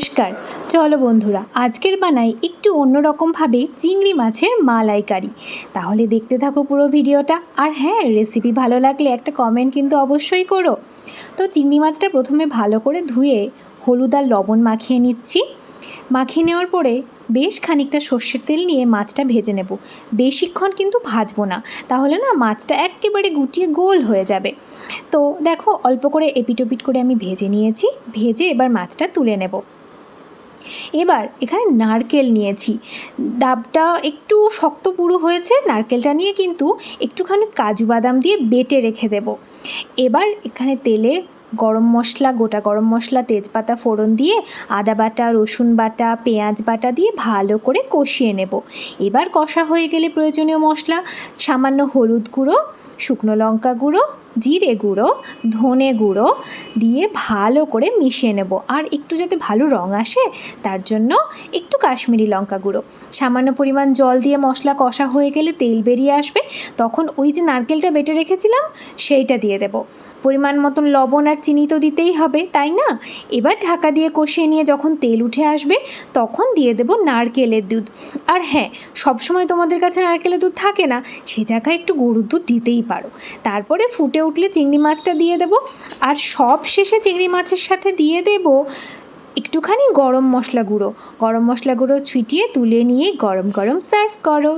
নমস্কার। চলো বন্ধুরা, আজকের বানাই একটু অন্যরকমভাবে চিংড়ি মাছের মালাইকারি। তাহলে দেখতে থাকো পুরো ভিডিওটা। আর হ্যাঁ রেসিপি ভালো লাগলে একটা কমেন্ট কিন্তু অবশ্যই করো। তো চিংড়ি মাছটা প্রথমে ভালো করে ধুয়ে হলুদ আর লবণ মাখিয়ে নিচ্ছি। মাখিয়ে নেওয়ার পরে বেশ খানিকটা সর্ষের তেল নিয়ে মাছটা ভেজে নেব। বেশিক্ষণ কিন্তু ভাজবো না। তাহলে না, মাছটা একেবারে গুটিয়ে গোল হয়ে যাবে। তো দেখো, অল্প করে এপিটোপিট করে আমি ভেজে নিয়েছি। ভেজে এবার মাছটা তুলে নেব। এবার এখানে নারকেল নিয়েছি। ডাবটা একটু শক্ত পুরো হয়েছে, নারকেলটা নিয়ে কিন্তু একটুখানি কাজু বাদাম দিয়ে বেটে রেখে দেব। এবার এখানে তেলে গরম মশলা, গোটা গরম মশলা, তেজপাতা ফোড়ন দিয়ে আদা বাটা, রসুন বাটা, পেঁয়াজ বাটা দিয়ে ভালো করে কষিয়ে নেব। এবার কষা হয়ে গেলে প্রয়োজনীয় মশলা, সামান্য হলুদ গুঁড়ো শুকনো লঙ্কা গুঁড়ো, জিরে গুঁড়ো, ধনে গুঁড়ো দিয়ে ভালো করে মিশিয়ে নেব। আর একটু যাতে ভালো রঙ আসে, তার জন্য একটু কাশ্মীরি লঙ্কা গুঁড়ো। সামান্য পরিমাণ জল দিয়ে মশলা কষা হয়ে গেলে তেল বেরিয়ে আসবে। তখন ওই যে নারকেলটা বেটে রেখেছিলাম, সেইটা দিয়ে দেব। পরিমাণ মতন লবণ আর চিনি তো দিতেই হবে, তাই না? এবার ঢাকা দিয়ে কষিয়ে নিয়ে যখন তেল উঠে আসবে, তখন দিয়ে দেব নারকেলের দুধ। আর হ্যাঁ সবসময় তোমাদের কাছে নারকেলের দুধ থাকে না, সে জায়গায় একটু গরুর দুধ দিতেই পারো। তারপরে ফুটে উঠলে চিংড়ি মাছটা দিয়ে দেবো। আর সব শেষে চিংড়ি মাছের সাথে দিয়ে দেব একটুখানি গরম মশলা গুঁড়ো। গরম মশলা গুঁড়ো ছিটিয়ে তুলে নিয়ে গরম গরম সার্ভ করো।